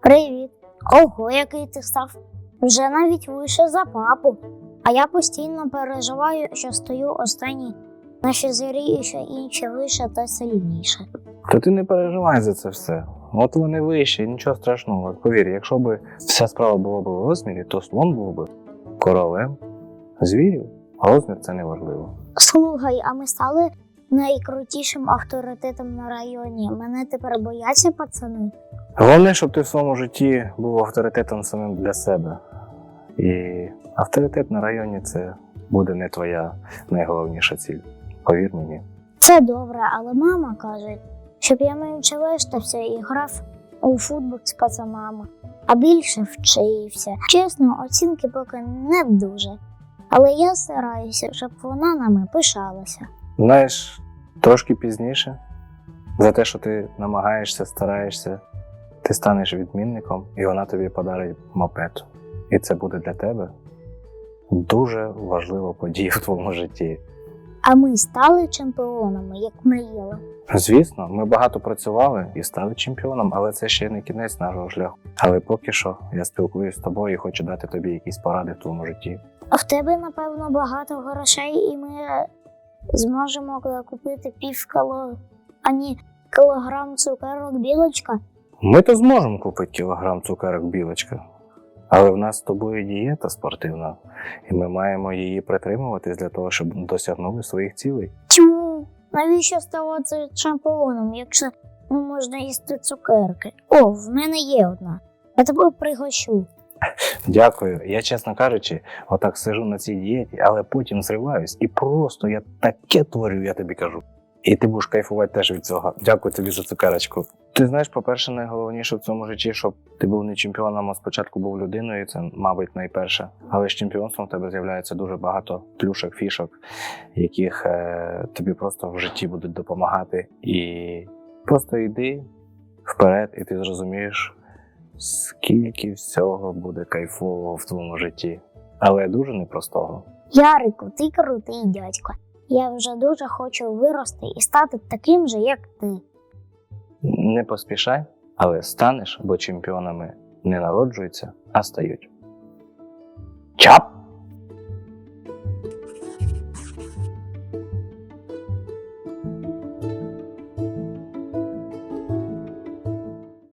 Привіт. Ого, який ти став. Вже навіть вище за папу. А я постійно переживаю, що стою останній на фізері і що інші вище та сильніше. То ти не переживай за це все. От вони вищі, нічого страшного. Повір, якщо б вся справа була б в розмірі, то слон був би королем звірів, а розмір це не важливо. Слухай, а ми стали найкрутішим авторитетом на районі. Мене тепер бояться пацани. Головне, щоб ти в своєму житті був авторитетом самим для себе. І авторитет на районі це буде не твоя найголовніша ціль. Повір мені. Це добре, але мама каже, щоб я менше вештався і грав у футбол з пацанами, а більше вчився. Чесно, оцінки поки не дуже. Але я стараюся, щоб вона нами пишалася. Знаєш, трошки пізніше, за те, що ти намагаєшся, стараєшся, ти станеш відмінником, і вона тобі подарить мопед. І це буде для тебе дуже важлива подія в твоєму житті. А ми стали чемпіонами, як мріяли. Звісно, ми багато працювали і стали чемпіоном, але це ще не кінець нашого шляху. Але поки що я спілкуюся з тобою і хочу дати тобі якісь поради в твоєму житті. А в тебе, напевно, багато грошей, і ми зможемо купити пів кіло, ані кілограм цукерок білочка. Ми то зможемо купити кілограм цукерок білочка. Але в нас з тобою дієта спортивна, і ми маємо її притримуватись для того, щоб досягнули своїх цілей. Чому? Навіщо ставати чемпіоном, якщо не можна їсти цукерки? О, в мене є одна. Я тебе пригощу. Дякую. Я, чесно кажучи, отак сижу на цій дієті, але потім зриваюсь і просто я таке творю, я тобі кажу. І ти будеш кайфувати теж від цього. Дякую тобі за цукерочку. Ти знаєш, по-перше, найголовніше в цьому житті, щоб ти був не чемпіоном, а спочатку був людиною, це, мабуть, найперше. Але з чемпіонством в тебе з'являється дуже багато плюшок, фішок, яких е, тобі просто в житті будуть допомагати. І просто йди вперед, і ти зрозумієш, скільки всього буде кайфового в твоєму житті. Але дуже непростого. Ярику, ти крутий дядько. Я вже дуже хочу вирости і стати таким же, як ти. Не поспішай, але станеш, бо чемпіонами не народжуються, а стають. Чап!